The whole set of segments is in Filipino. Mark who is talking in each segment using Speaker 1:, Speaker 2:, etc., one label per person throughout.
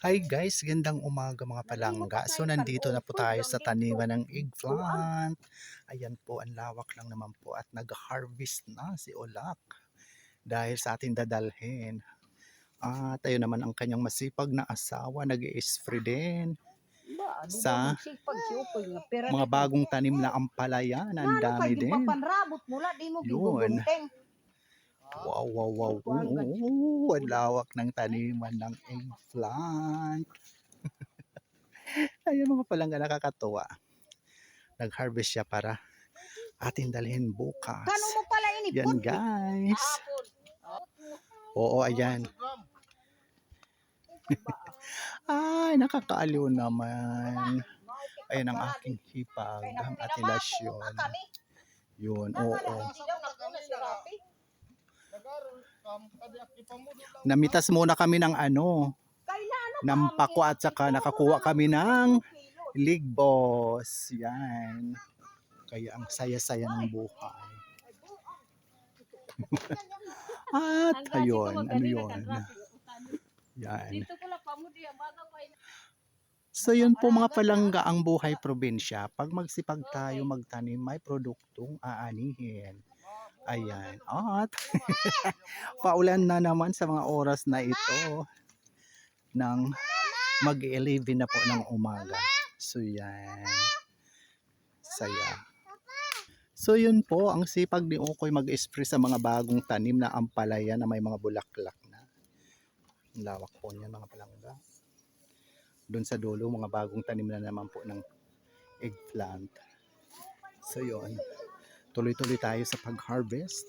Speaker 1: Hi guys, gandang umaga mga palangga. So nandito na po tayo sa taniman ng eggplant. Ayan po, ang lawak lang naman po at nag-harvest na si Olak dahil sa ating dadalhin. At ayun naman ang kanyang masipag na asawa, nag spray din. Sa Mga bagong tanim na ampalaya, ang dami din. Yun. Wow, wow, wow. Oo, ang lawak ng taniman ng eggplant. Ayun mga palangga nakakatuwa. Nag-harvest siya para atin dalhin bukas. Yan guys. Oo, ayan. Ay, nakakaaliw naman. Ayan ang aking hipag, ang atilasyon. Yun, oo. Namitas muna kami ng ano, ng pako at saka nakakuha kami ng ligbos. Yan. Kaya ang saya-saya ng buhay. at ayun, ano yun. Yan. So yun po mga palangga ang buhay probinsya. Pag magsipag tayo magtanim, may produktong aanihin. Ayan. At paulan na naman sa mga oras na ito ng mag-11 na po ng umaga. So yan. Saya. So yun po, ang sipag ni Ukoy mag-spray sa mga bagong tanim na ampalaya na may mga bulaklak na. Ang lawak po niya mga palangga doon sa dulo, mga bagong tanim na naman po ng eggplant. So yun, tuloy-tuloy tayo sa pag-harvest.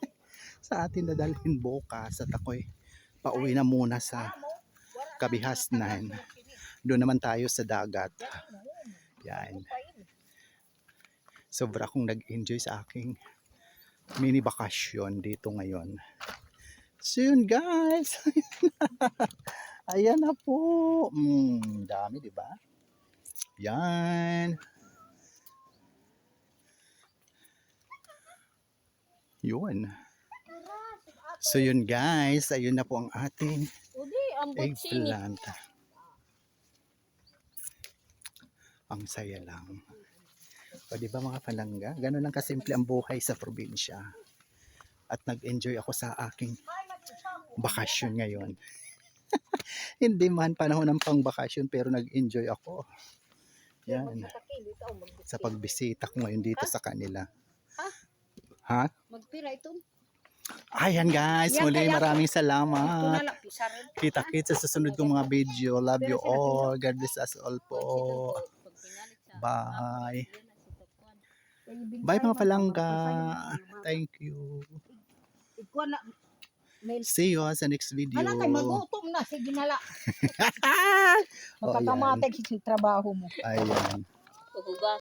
Speaker 1: sa atin dadalhin bukas at ako'y pauwi na muna sa Kabihasnan. Doon naman tayo sa dagat. Yan. Sobra akong nag-enjoy sa aking mini bakasyon dito ngayon. So guys. Ayan na po. Mm, dami, di ba? Yan. Yun. So yun guys, ayun na po ang ating eggplant. Ang saya lang. O di ba mga palangga? Ganun lang kasimple ang buhay sa probinsya. At nag-enjoy ako sa aking bakasyon ngayon. Hindi man panahon ng pangbakasyon pero nag-enjoy ako. Yan. Sa pagbisita ko ngayon dito sa kanila. Ha?
Speaker 2: Magpira ito.
Speaker 1: Ayan guys,
Speaker 3: Yan,
Speaker 1: muli maraming salamat.
Speaker 2: lang.
Speaker 1: Kita-kits sa susunod kong mga video. Love you all. God bless us all po. Bye. Bye mga palangga. Thank you. See you sa next video.
Speaker 3: Anak kay magutom na, sige na la.
Speaker 1: Oh,
Speaker 3: Magkakamatay sa trabaho mo.
Speaker 1: Ayan.